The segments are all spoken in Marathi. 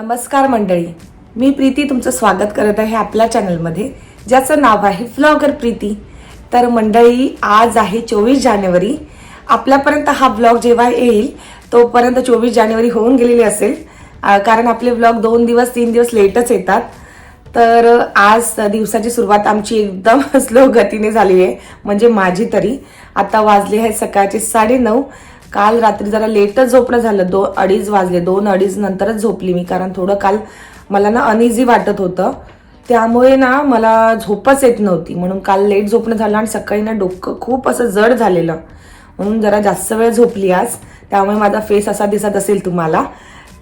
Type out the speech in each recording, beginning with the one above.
नमस्कार मंडळी. मी प्रीती तुमचं स्वागत करत आहे आपल्या चॅनलमध्ये. ज्याचं नाव आहे व्लॉगर प्रीती. तर मंडळी आज आहे चोवीस जानेवारी. आपल्यापर्यंत हा ब्लॉग जेव्हा येईल तोपर्यंत चोवीस जानेवारी होऊन गेलेली असेल. कारण आपले ब्लॉग दोन दिवस तीन दिवस लेटच येतात. तर आज दिवसाची सुरुवात आमची एकदम स्लो गतीने झाली आहे. म्हणजे माझी तरी. आता वाजले सकाळची सकाळचे साडेनऊ. काल रात्री जरा लेटच झोपणं झालं. दो अडीच वाजले. दोन अडीच नंतरच झोपली मी कारण थोडं काल मला ना अनइझी वाटत होतं. त्यामुळे ना मला झोपच येत नव्हती. म्हणून काल लेट झोपणं झालं आणि सकाळी ना डोकं खूप असं जड झालेलं. म्हणून जरा जास्त वेळ झोपली आज. त्यामुळे माझा फेस असा दिसत असेल तुम्हाला.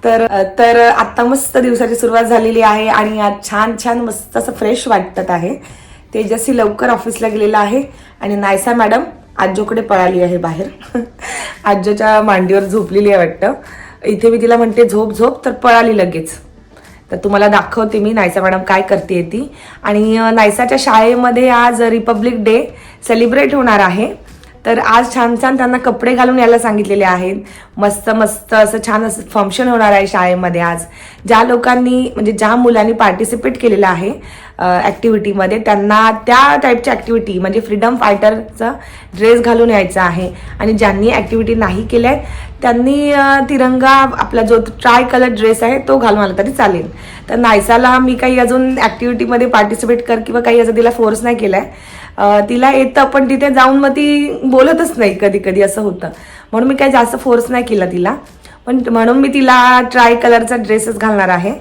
तर तर आत्ता मस्त दिवसाची सुरुवात झालेली आहे आणि आज छान छान मस्त असं फ्रेश वाटत आहे. तेजस्वी लवकर ऑफिसला गेलेला आहे. आणि नायसा मॅडम आजोकडे पळाली आहे बाहेर. आजोच्या मांडीवर झोपलेली आहे वाटतं. इथे मी तिला म्हणते झोप झोप तर पळाली लगेच. तर तुम्हाला दाखवते मी नायसा मॅडम काय करते ती. आणि नायसाच्या शाळेमध्ये आज रिपब्लिक डे सेलिब्रेट होणार आहे. तर आज छान छान त्यांना कपडे घालून यायला सांगितलेले आहेत. मस्त मस्त असं छान असं फंक्शन होणार आहे शाळेमध्ये आज. ज्या लोकांनी म्हणजे ज्या मुलांनी पार्टिसिपेट केलेलं आहे ॲक्टिव्हिटीमध्ये त्यांना त्या टाईपची ॲक्टिव्हिटी म्हणजे फ्रीडम फायटरचा ड्रेस घालून यायचा आहे. आणि ज्यांनी ॲक्टिव्हिटी नाही केल्या आहेत त्यांनी तिरंगा आपला जो ट्राय कलर ड्रेस आहे तो घालून आला तरी चालेल. तर नायसाला मी काही अजून ॲक्टिव्हिटीमध्ये पार्टिसिपेट कर किंवा काही असं तिला फोर्स नाही केला आहे तिला येतं पण तिथे जाऊन मग ती बोलतच नाही कधी कधी असं होतं. म्हणून मी काही जास्त फोर्स नाही केला तिला. पण म्हणून मी तिला ट्राय कलरचा ड्रेसच घालणार आहे.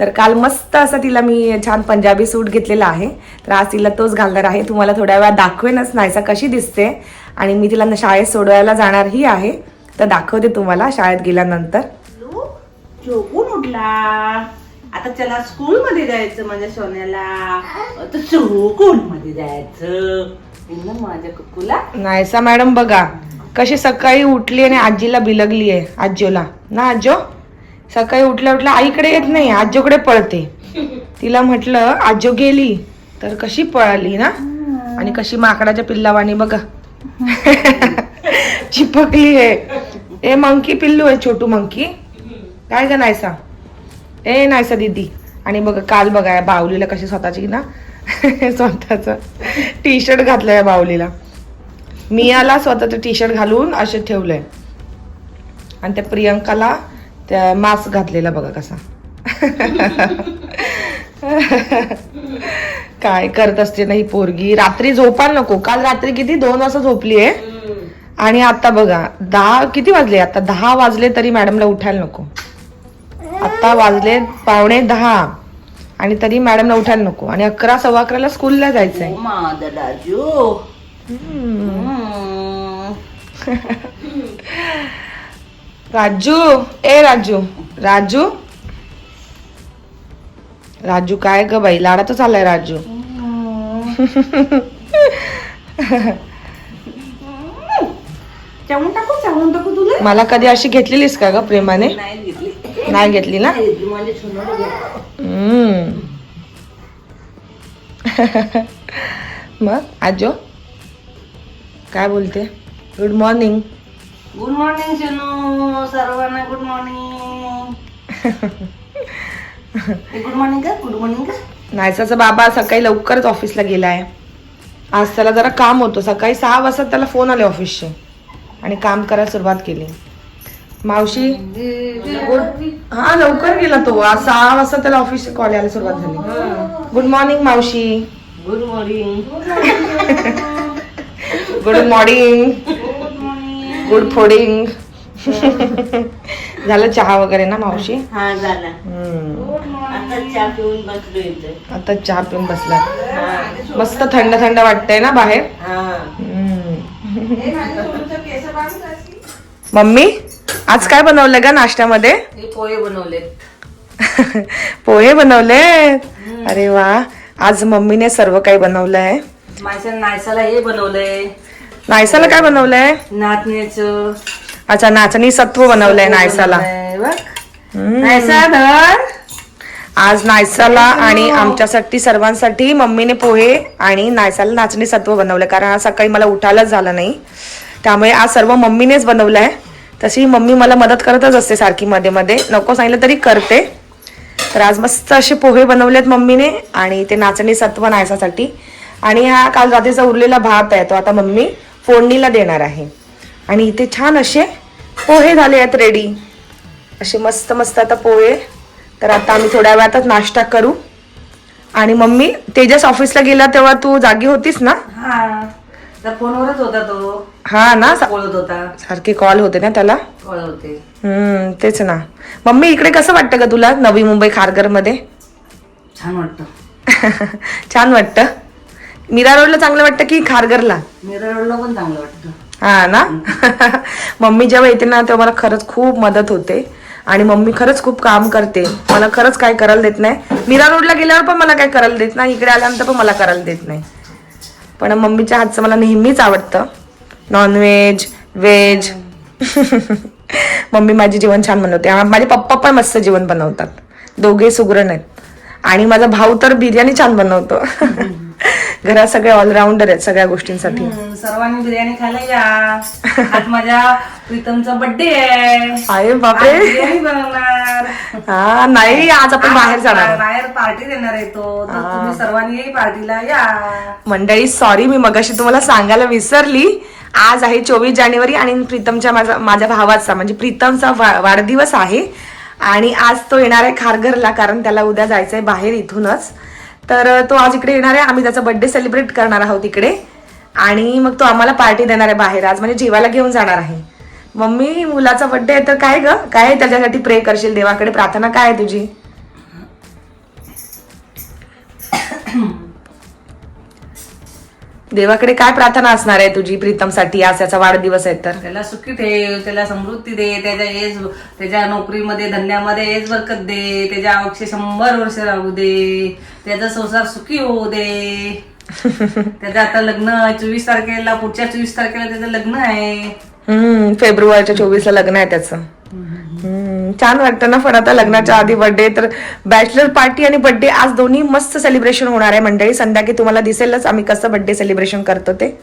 तर काल मस्त असं तिला मी छान पंजाबी सूट घेतलेला आहे. तर आज तिला तोच घालणार आहे. तुम्हाला थोड्या वेळा दाखवेनच नायसा कशी दिसते. आणि मी तिला शाळेत सोडवायला जाणारही आहे. तर दाखवते तुम्हाला शाळेत गेल्यानंतर. झोपून उठला. आता चला स्कूल मध्ये जायचं माझ्या सोन्याला. स्कूल मध्ये जायचं. माझ्या कुकूला. नायसा मॅडम बघा. कशी सकाळी उठली आणि आजीला बिलगली आहे आजोला ना आजो सकाळी उठल्या उठल्या आईकडे येत नाही आजोकडे पळते. तिला म्हटलं आजो गेली तर कशी पळाली ना? आणि कशी माकडाच्या पिल्लावाणी बघा. चिपकली आहे ए मंकी पिल्लू आहे छोटू मंकी. काय ग नायसा? ए नायसा दीदी. आणि बघा काल बघा या बावलीला कशी स्वतःची ना स्वतःच टी शर्ट घातलंय या बावलीला मियाला स्वतःचं टी शर्ट घालून असे ठेवलंय. आणि त्या प्रियंकाला त्या मास्क घातलेला बघा कसा. काय करत असते ना ही पोरगी. रात्री झोपायला नको. काल रात्री किती? दोन वाजता झोपली आहे. आणि आता बघा दहा किती वाजले? आता दहा वाजले तरी मॅडमला उठायला नको. आता वाजले पावणे दहा. आणि तरी मॅडमला उठायला नको. आणि अकरा सव्वा अकराला स्कूलला जायचंय. राजू राजू ए राजू. राजू? राजू काय ग बाई? लाडातच आलाय राजू. मला कधी अशी घेतलेलीस का ग प्रेमाने? नाही घेतली. ना. मग आजो? काय बोलते? Good morning good morning Sonu सर्वांना गुड मॉर्निंग गुड मॉर्निंग का गुड मॉर्निंग का नायसाचा बाबा सकाळी लवकरच ऑफिसला गेलाय. आज त्याला जरा काम होतं. सकाळी सहा वाजता त्याला फोन आले ऑफिसचे आणि काम करायला सुरुवात केली. मावशी गुड हा लवकर गेला तो. आज सहा वाजता त्याला ऑफिस कॉल यायला सुरुवात झाली. गुड मॉर्निंग मावशी. Good morning good morning good फोडिंग झालं चहा वगैरे ना मावशी? हा झाला. आता चहा पिऊन बसलो इथे. आता चहा पिऊन बसला. मस्त थंड थंड वाटतंय ना बाहेर? हा. मम्मी आज काय बनवलं का नाश्त्यामध्ये? पोहे बनवले. पोहे बनवले? अरे वा. आज मम्मीने सर्व काही बनवलंय. माझ्या नायसाला हे बनवलंय. नायसाला काय बनवलंय? नाचण्याचं अच्छा नाचणी सत्व बनवलंय नायसाला. बनवलंय. नायसा धर. आज नायसाला आणि आमच्यासाठी सर्वांसाठी मम्मीने पोहे आणि नायसाला नाचणी सत्व बनवलं कारण आज सकाळी मला उठायलाच झालं नाही. त्यामुळे आज सर्व मम्मीनेच बनवलं आहे तशी मम्मी मला मदत करतच असते सारखी मध्ये मध्ये. नको सांगितलं तरी करते. तर आज मस्त असे पोहे बनवलेत मम्मीने आणि ते नाचणी सत्व नायसासाठी. आणि हा काल रात्रीचा उरलेला भात आहे तो आता मम्मी फोडणीला देणार आहे. आणि इथे छान असे पोहे झाले आहेत रेडी असे मस्त मस्त आता पोहे. तर आता आम्ही थोड्या वेळातच नाश्ता करू. आणि मम्मी तेजस ऑफिसला गेला तेव्हा तू जागी होतीस ना? हा. फोनवरच होता तो. हा ना? बोलत होता. सारखे कॉल होते ना त्याला? होते. हम्म तेच ना. मम्मी इकडे कसं वाटतं का तुला नवी मुंबई खारघरमध्ये छान वाटतं. छान वाटतं? मीरा रोडला चांगलं वाटतं की खारघरला? मिरर रोडला पण चांगलं वाटतं. हा ना? मम्मी जेव्हा येते ना तेव्हा मला खरंच खूप मदत होते. आणि मम्मी खरंच खूप काम करते. मला खरंच काय करायला देत नाही. मीरा रोडला गेल्यावर पण मला काय करायला देत नाही. इकडे आल्यानंतर पण मला करायला देत नाही. पण मम्मीच्या हातचं मला नेहमीच आवडतं. नॉनव्हेज व्हेज मम्मी माझी जेवण छान बनवते. माझे पप्पा पण मस्त जेवण बनवतात. दोघे सुगरण आहेत. आणि माझा भाऊ तर बिर्याणी छान बनवतो. घरात सगळे ऑलराऊंडर आहेत सगळ्या गोष्टींसाठी. हम्म, सर्वांनी बिर्याणी खायला या. आज माझ्या प्रीतमचा बर्थडे आहे. अरे आज बापरे बिर्याणी बनवणार. हा नाही आज आपण बाहेर जाणार. बाहेर पार्टी देणार आहे तो. तर तुम्ही सर्वांनी पार्टीला या. मंडळी सॉरी मी मगाशी तुम्हाला सांगायला विसरली. आज आहे चोवीस जानेवारी आणि प्रीतमच्या माझा माझ्या भावाचा म्हणजे प्रीतमचा वा- वाढदिवस आहे. आणि आज तो येणार आहे खारघरला कारण त्याला उद्या जायचंय बाहेर इथूनच. तर तो आज इकडे येणार आहे. आम्ही त्याचा बर्थडे सेलिब्रेट करणार आहोत इकडे. आणि मग तो आम्हाला पार्टी देणार आहे बाहेर. आज म्हणजे जेवायला घेऊन जाणार आहे. मम्मी मुलाचा बर्थडे आहे तर काय ग? काय त्याच्यासाठी प्रे करशील? देवाकडे प्रार्थना काय आहे तुझी? देवाकडे काय प्रार्थना असणार आहे तुझी प्रीतमसाठी? आज त्याचा वाढदिवस आहे तर. त्याला सुखी ठेव त्याला समृद्धी दे त्याच्या एज त्याच्या नोकरीमध्ये धंद्यामध्ये एज बरकत दे त्याच्या आयुष्य शंभर वर्ष राहू दे त्याचा संसार सुखी होऊ दे. त्याचं आता लग्न चोवीस तारखेला पुढच्या चोवीस तारखेला त्याचं लग्न आहे. हम्म फेब्रुवारीच्या चोवीसला लग्न आहे त्याचं. हम्म, छान वाटतं ना पण आता लग्नाच्या आधी बर्थडे तर बॅचलर पार्टी आणि बर्थडे आज दोन्ही मस्त सेलिब्रेशन होणार आहे मंडळी. संध्याकाळी तुम्हाला दिसेलच आम्ही कसं बर्थडे सेलिब्रेशन करतो ते.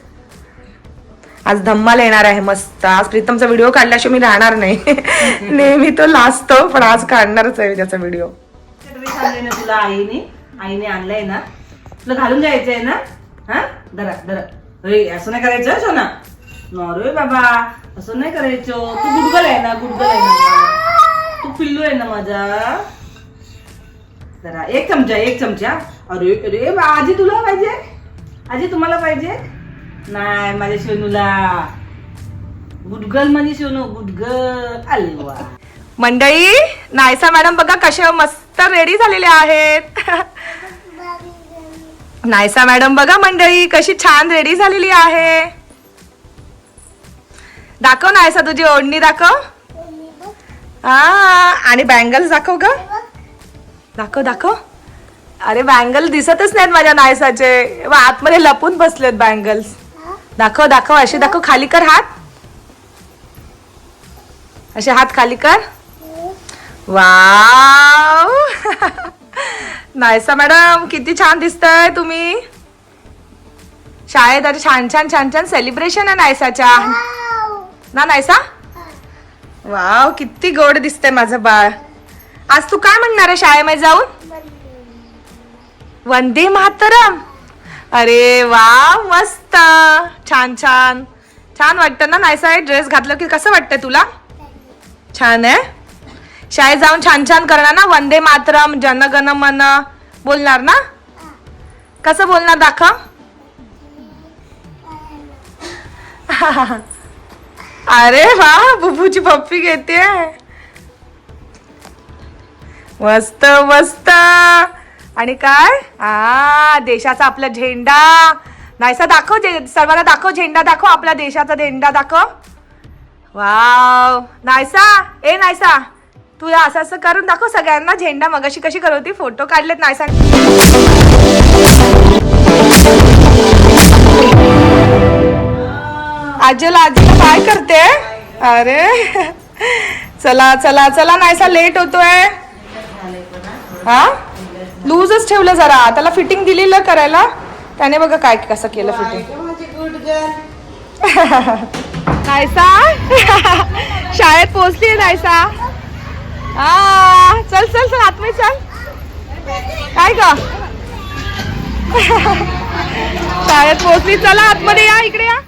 आज धम्माल येणार आहे मस्त. आज प्रीतमचा व्हिडिओ काढल्याशिवाय मी राहणार नाही. नेहमी तो लाजतो पण आज काढणारच आहे त्याचा व्हिडिओ ना तुला आईने आईने आणलाय ना. तुला घालून जायचंय ना? हा? धरा धरा. असं नाही करायचं सोना. रे बाबा असं नाही करायचं. तू गुडगल आहे ना गुडगल आहे ना. तू पिल्लू आहे ना माझा? जरा एक चमचा एक चमचा. अरे अरे बा, आजी तुला पाहिजे? आजी तुम्हाला पाहिजे? नाही माझ्या शेनूला गुडगल म्हणजे शेनू गुडगल आले वा. मंडळी नायसा मॅडम बघा कशा मस्त रेडी झालेल्या आहेत. नायसा मॅडम बघा मंडळी कशी छान रेडी झालेली आहे. दाखव नायसा तुझी ओढणी दाखव. हा आणि बँगल्स दाखव ग. दाखव दाखव. अरे बँगल दिसतच नाहीत माझ्या नायसाचे. व आतमध्ये लपून बसलेत बँगल्स दाखव दाखव असे दाखव. खाली कर हात. असे हात खाली कर. वाव. नायसा मॅडम किती छान दिसतंय तुम्ही. शाळेत आता छान छान छान छान सेलिब्रेशन आहे नायसाच्या. ना नायसा? वाव किती गोड दिसतंय माझं बाळ. आज तू काय म्हणणार आहे शाळेमध्ये जाऊन? वंदे मातरम. अरे वा मस्त. छान छान. छान वाटतं ना? नायसा ड्रेस घातलं की कसं वाटतं तुला? छान आहे? शाळेत जाऊन छान छान करणार ना? वंदे मातरम जनगण मन. बोलणार ना? कसं बोलणार दाखव. अरे वा बुबूची पप्पी घेते मस्त मस्त. आणि काय? आ देशाचा आपला झेंडा. नाहीसा दाखव सर्वांना दाखव झेंडा दाखव आपला देशाचा झेंडा दाखव. वाव. नायसा ए नायसा तुला असं असं करून दाखव सगळ्यांना झेंडा मगाशी कशी करवती फोटो काढलेत नायसा आजीला आजीला काय करते? अरे चला चला चला नायसा लेट होतोय. हा? लूजच ठेवलं जरा. त्याला फिटिंग दिलेलं करायला. त्याने बघा काय कसं केलं फिटिंग नायसा शाळेत पोहोचली नायसा आ, चल चल चल आतमध्ये चल. काय का शाळेत पोहोचली चला आतमध्ये या इकडे या.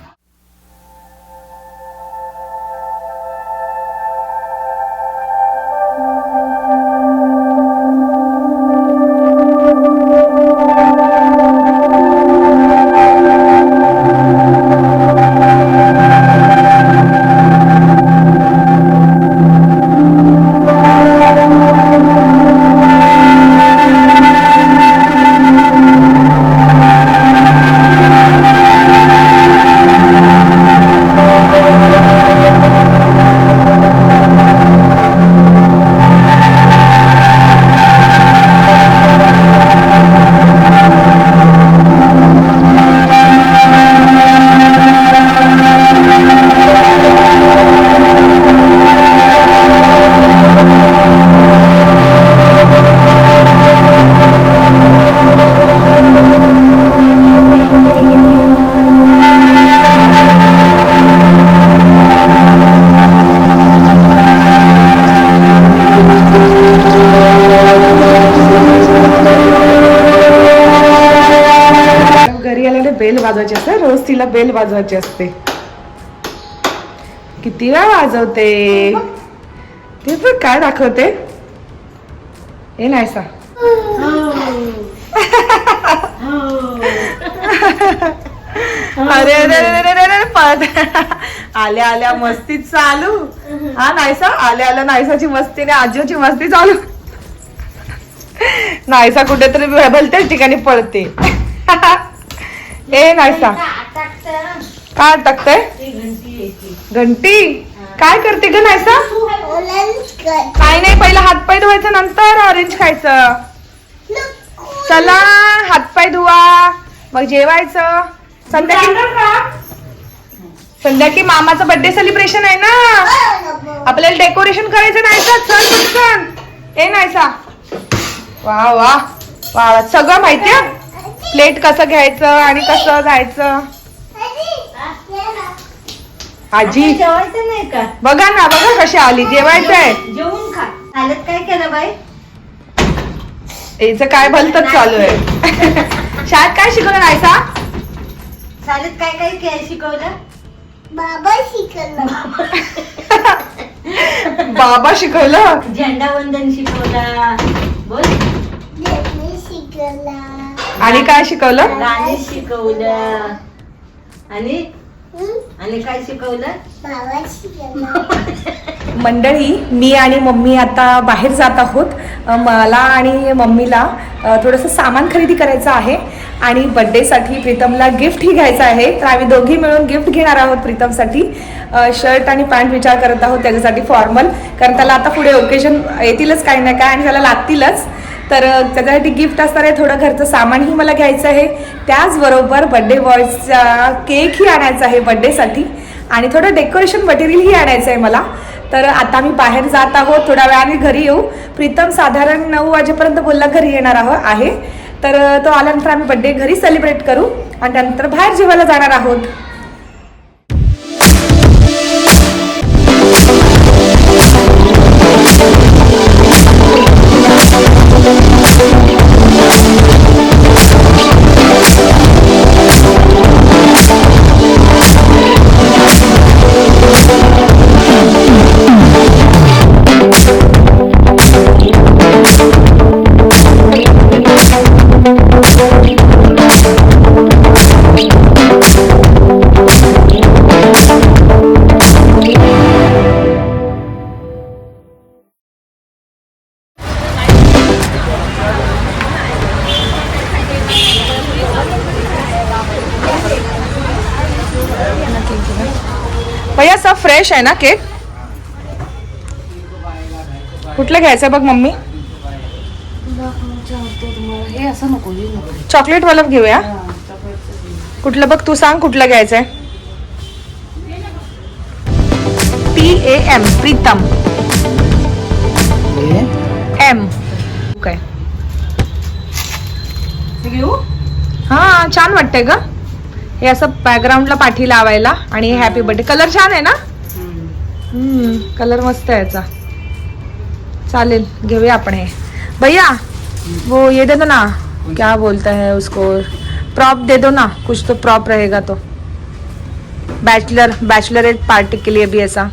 वाजवायची असते. रोज तिला बेल वाजवायची असते. किती वेळा वाजवते? ते पण काय दाखवते? हे नाही सा अरे अरे अरे अरे अरे पळत. आल्या आल्या मस्ती चालू. हा नायसा आल्या आल्या नायसाची मस्ती आणि आजीची मस्ती चालू. नायसा कुठेतरी भलत्याच ठिकाणी पळते. ए नाहीसा. काय टाकतय घंटी काय करते ग नाहीसा? काय नाही पहिला हातपाय धुवायचं नंतर ऑरेंज खायचं. चला हातपाय धुवा. मग जेवायचं. संध्याकाळी संध्याकाळी मामाचं बर्थडे सेलिब्रेशन आहे ना. आपल्याला डेकोरेशन करायचं नाही का चल पटकन ए नाही सा वा वा. वा वा. सगळं माहितीये प्लेट कसं घ्यायचं आणि कसं जायचं? आजी. जेवायचं नाही का? बघा ना बघा कशी आली. जेवायचंय. जेवून खा. चालत काय केलं बाई? हिचं काय भलतच चालू आहे. शाळेत काय शिकवलं नाही सा चालत काय काय के- शिकवलं? बाबा शिकलं बाबा शिकवलं? झेंडा वंदन शिकवला. बोल. मी शिकला आणि काय शिकवलं? गाणे शिकवलं. आणि? आणि काय शिकवलं? मंडळी मी आणि मम्मी आता बाहेर जात आहोत. अ, मला आणि मम्मीला अ, थोडंसं सामान खरेदी करायचं आहे. आणि बड्डेसाठी प्रीतमला गिफ्टही घ्यायचं आहे. तर आम्ही दोघी मिळून गिफ्ट घेणार आहोत प्रीतमसाठी. अ, शर्ट आणि पॅन्ट विचार करत आहोत त्याच्यासाठी फॉर्मल कारण त्याला आता पुढे ओकेजन येतीलच काही ना काय आणि त्याला लागतीलच. तर त्याच्यासाठी गिफ्ट असणार आहे थोडं घरचं सामानही मला घ्यायचं आहे. त्याचबरोबर बड्डे बॉयचा केकही आणायचा आहे बड्डेसाठी आणि थोडं डेकोरेशन मटेरियलही आणायचं आहे मला. तर आता मी बाहेर जात आहोत. थोड्या वेळाने घरी येऊ. प्रीतम साधारण नऊ वाजेपर्यंत बोलला घरी येणार आहोत आहे. तर तो आल्यानंतर आम्ही बड्डे घरी सेलिब्रेट करू. आणि त्यानंतर बाहेर जेवायला जाणार आहोत. फ्रेश आहे ना केक? कुठलं घ्यायचं बघ मम्मी? असं नको नको चॉकलेट वाला घेऊया. कुठलं बघ तू सांग कुठलं घ्यायचंय. P A M Pritam. M काय हे घेऊ? हा छान वाटतंय ग. हे असं बॅकग्राऊंडला पाठी लावायला आणि हॅपी बर्थडे कलर छान आहे ना? कलर मस्त आहे याचा. चालेल घेऊया आपण हे. भैया वो ये दे दो ना. क्या बोलता है उसको? प्रॉप दे दो ना. कुछ तो प्रॉप रहेगा तो. बैचलर बैचलरेट पार्टी के लिए भी ऐसा.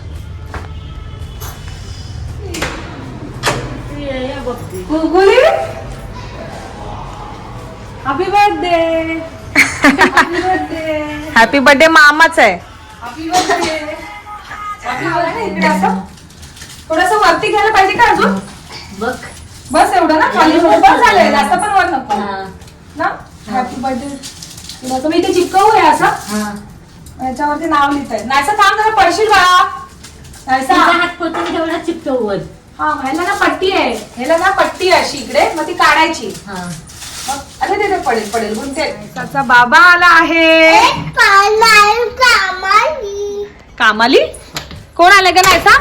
Happy birthday happy birthday happy birthday थोडस वरती घ्यायला पाहिजे का अजून? बघ. बस एवढं ना खाली. बस झालंय. जास्त पण वर नको. हा. ना? हॅपी बर्थडे तुम्ही इथे चिपकवू आहे असं. हा. याच्यावरती नाव लिहित आहे नाहीसा थांब जरा पडशील बाळा नाहीसा. हात वर हा ह्याला ना पट्टी आहे. ह्याला ना पट्टी आहे अशी इकडे. मग ती काढायची. हा. मग अरे ते ते पडेल पडेल. गुंते त्याचा बाबा आला आहे. कामाली. कामाली? कोण आले का नाहीसा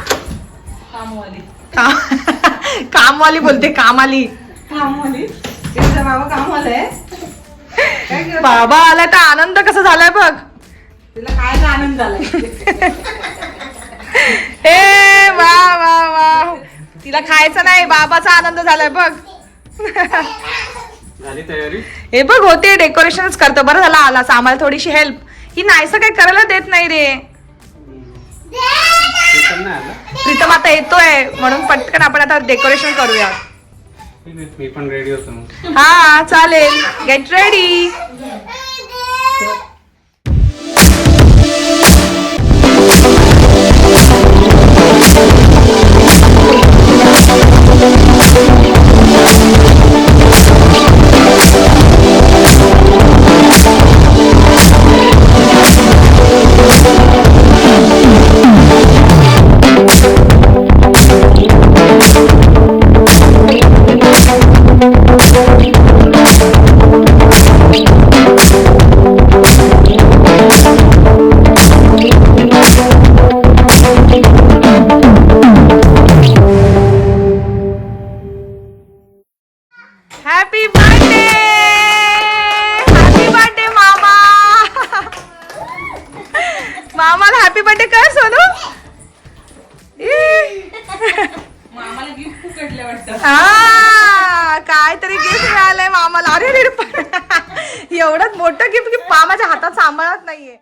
कामवाली. का- कामवाली बोलते कामाली. कामवाली. बाबा कामवाला आहे. बाबा आला तर आनंद कसा झालाय बघ. तिला खायचा आनंद झालाय. हे वा वा वा. तिला खायचं नाही बाबाचा आनंद झालाय बघ. हे बघ होते डेकोरेशनच करतो. बरं झालं आलास आम्हाला थोडीशी हेल्प ही नाहीसं काही करायला देत नाही रे. चिकन नाही आलं. प्रीतम आता येतोय म्हणून पटकन आपण आता डेकोरेशन करूया. मी पण रेडी होतो. हा चालेल. गेट रेडी एवढं मोठं गिफ्ट की माझ्या हातात सांभाळत नाहीये.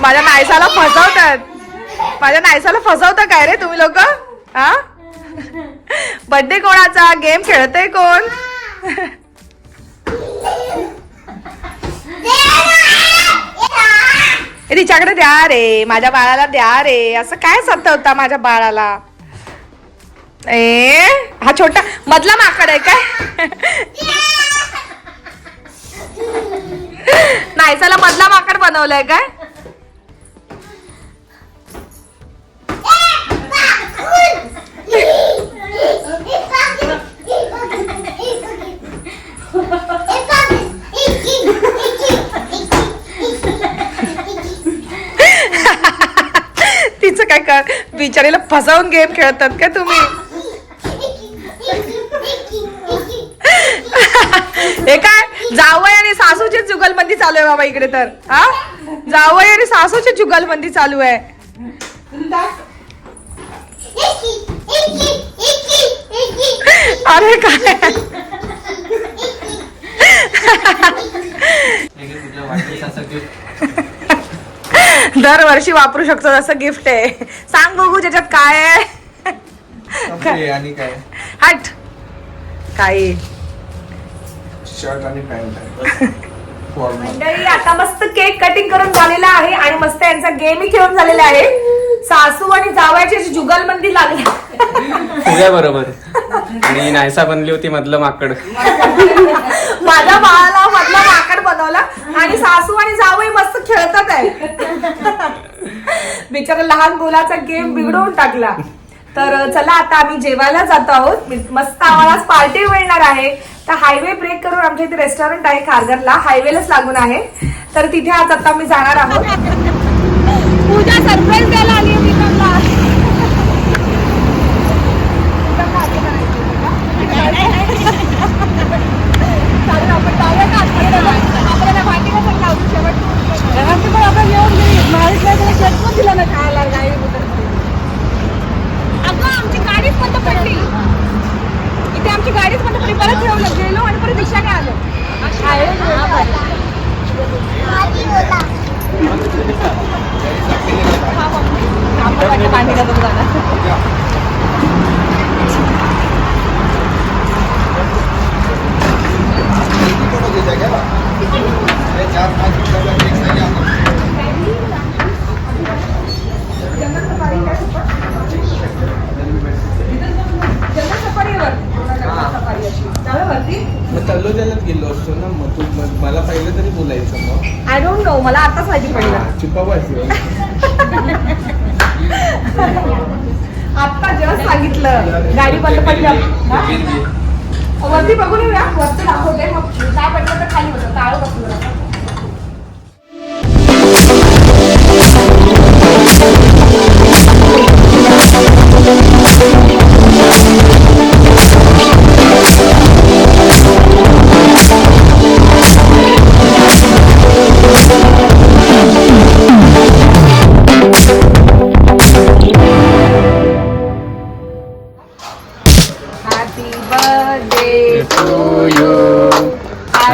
माझ्या नायसाला फसवतात. माझ्या नायसाला फसवता काय रे तुम्ही लोक? हा? बर्थडे कोणाचा? गेम खेळतय कोण ए, तिच्याकडे द्या रे माझ्या बाळाला द्या रे. असं काय सतवता माझ्या बाळाला? ए हा छोटा मधला माकड आहे काय? नायसाला मधला माकड बनवलाय काय? फसवून गेम खेळतात का तुम्ही? हे काय? जावई आणि सासूची जुगलबंदी चालू आहे बाबा इकडे तर. हा? जावई आणि सासूची जुगलबंदी चालू आहे. अरे काय? दरवर्षी वापरू शकतो असं गिफ्ट आहे. सांग बघू त्याच्यात काय आहे. आणि काय? हट. काय? शर्ट आणि पॅन्ट मंडळी आता मस्त केक कटिंग करून झालेला आहे आणि मस्त यांचा गेमही खेळून झालेला आहे. सासू आणि जावयाची अशी जुगलबंदी लागली. तुझ्या बरोबर आणि नायसा बनली होती मधलं माकड. माझ्या बाळाला मधला माकड बनवला आणि सासू आणि जावई मस्त खेळतात आहे. बिचारा लहान मुलाचा गेम बिघडवून टाकला. तर चला आता आम्ही जेवायला जातो आहोत. मस्त आम्हाला पार्टी मिळणार आहे. तर हायवे ब्रेक करून आमच्या इथे रेस्टॉरंट आहे खारघरला. हायवेलाच लागून आहे. तर तिथे आज आता आम्ही जाणार आहोत. पूजा सरप्राईज द्यायला आली आहे विक्रमला. चालेल, आपण जाऊया का आतमध्ये? आपल्याला भांडी कसं लावू शेवट? घरात पण आपण येऊन गेली. माळीतला त्याला शेत पण दिलं ना खायला, गाई वगैरे. अगं, आमची गाडीच बंद पडली. इथे आमची गाडीच बंद पडली. परत ठेवलं, गेलो आणि परत रिक्षा काय आलो आहे, हा, मम्मी. आपण वाटतं भांडी का बघू दादा. चार पाच जंगल सफारीवर. सफारी अशी. जाऊया तल्लोद्यालाच गेलो असतो ना मग तू मग मला पहिलं तरी बोलायचं मग. आय डोंट नो मला आताच माहिती पडलं. हा, चिपावायचं आता जस्ट सांगितलं गाडी बंद पडली. हा? वरती बघून येऊया वरती दाखवते. मग काय पडलं तर खाली होतं काळं बसलं.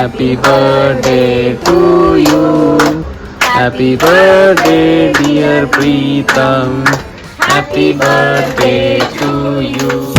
Happy birthday to you. Happy birthday, dear Preetam. Happy birthday to you.